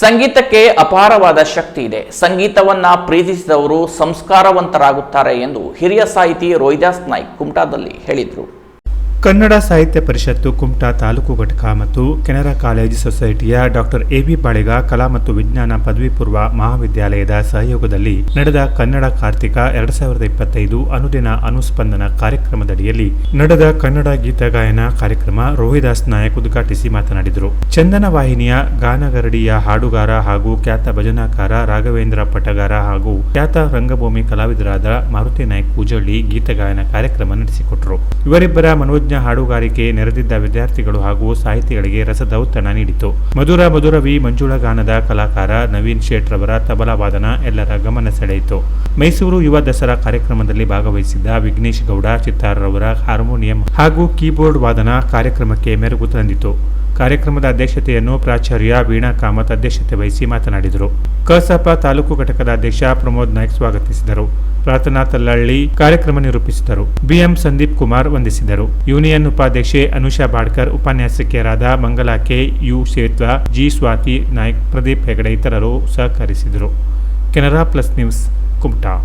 ಸಂಗೀತಕ್ಕೆ ಅಪಾರವಾದ ಶಕ್ತಿ ಇದೆ. ಸಂಗೀತವನ್ನ ಪ್ರೀತಿಸಿದವರು ಸಂಸ್ಕಾರವಂತರಾಗುತ್ತಾರೆ ಎಂದು ಹಿರಿಯ ಸಾಹಿತಿ ರೋಹಿದಾಸ್ ನಾಯ್ಕ್ ಕುಮಟಾದಲ್ಲಿ ಹೇಳಿದರು. ಕನ್ನಡ ಸಾಹಿತ್ಯ ಪರಿಷತ್ತು ಕುಮಟಾ ತಾಲೂಕು ಘಟಕ ಮತ್ತು ಕೆನರಾ ಕಾಲೇಜು ಸೊಸೈಟಿಯ ಡಾಕ್ಟರ್ ಎಬಿ ಬಾಳಿಗ ಕಲಾ ಮತ್ತು ವಿಜ್ಞಾನ ಪದವಿ ಪೂರ್ವ ಮಹಾವಿದ್ಯಾಲಯದ ಸಹಯೋಗದಲ್ಲಿ ನಡೆದ ಕನ್ನಡ ಕಾರ್ತಿಕ ಎರಡ್ ಸಾವಿರದ ಇಪ್ಪತ್ತೈದು ಅನುದಿನ ಅನುಸ್ಪಂದನ ಕಾರ್ಯಕ್ರಮದಡಿಯಲ್ಲಿ ನಡೆದ ಕನ್ನಡ ಗೀತ ಗಾಯನ ಕಾರ್ಯಕ್ರಮ ರೋಹಿದಾಸ್ ನಾಯಕ್ ಉದ್ಘಾಟಿಸಿ ಮಾತನಾಡಿದರು. ಚಂದನ ವಾಹಿನಿಯ ಗಾನಗರಡಿಯ ಹಾಡುಗಾರ ಹಾಗೂ ಖ್ಯಾತ ಭಜನಾಕಾರ ರಾಘವೇಂದ್ರ ಪಟಗಾರ ಹಾಗೂ ಖ್ಯಾತ ರಂಗಭೂಮಿ ಕಲಾವಿದರಾದ ಮಾರುತಿ ನಾಯಕ್ ಪೂಜಳ್ಳಿ ಗೀತಗಾಯನ ಕಾರ್ಯಕ್ರಮ ನಡೆಸಿಕೊಟ್ಟರು. ಇವರಿಬ್ಬರ ಮನೋಜ್ಞ ಹಾಡುಗಾರಿಕೆ ನೆರೆದಿದ್ದ ವಿದ್ಯಾರ್ಥಿಗಳು ಹಾಗೂ ಸಾಹಿತಿಗಳಿಗೆ ರಸದೌತಣ ನೀಡಿತು. ಮಧುರ ಮಧುರವಿ ಮಂಜುಳ ಗಾನದ ಕಲಾಕಾರ ನವೀನ್ ಶೇಟ್ ರವರ ತಬಲಾ ವಾದನ ಎಲ್ಲರ ಗಮನ ಸೆಳೆಯಿತು. ಮೈಸೂರು ಯುವ ದಸರಾ ಕಾರ್ಯಕ್ರಮದಲ್ಲಿ ಭಾಗವಹಿಸಿದ್ದ ವಿಘ್ನೇಶ್ ಗೌಡ, ಚಿತ್ತಾರರವರ ಹಾರ್ಮೋನಿಯಂ ಹಾಗೂ ಕೀಬೋರ್ಡ್ ವಾದನ ಕಾರ್ಯಕ್ರಮಕ್ಕೆ ಮೆರುಗು ತಂದಿತು. ಕಾರ್ಯಕ್ರಮದ ಅಧ್ಯಕ್ಷತೆಯನ್ನು ಪ್ರಾಚಾರ್ಯ ವೀಣಾ ಕಾಮತ್ ಅಧ್ಯಕ್ಷತೆ ವಹಿಸಿ ಮಾತನಾಡಿದರು. ಕಸಾಪ ತಾಲೂಕು ಘಟಕದ ಅಧ್ಯಕ್ಷ ಪ್ರಮೋದ್ ನಾಯ್ಕ್ ಸ್ವಾಗತಿಸಿದರು. ಪ್ರಾರ್ಥನಾ ತಲ್ಲಳ್ಳಿ ಕಾರ್ಯಕ್ರಮ ನಿರೂಪಿಸಿದರು. ಬಿಎಂ ಸಂದೀಪ್ ಕುಮಾರ್ ವಂದಿಸಿದರು. ಯೂನಿಯನ್ ಉಪಾಧ್ಯಕ್ಷೆ Anusha Badkar ಉಪನ್ಯಾಸಕಿಯರಾದ Mangala K, U Setva, G Swathi Naik, Pradeep Hegde ಇತರರು ಸಹಕರಿಸಿದರು. Canara plus news, Kumta.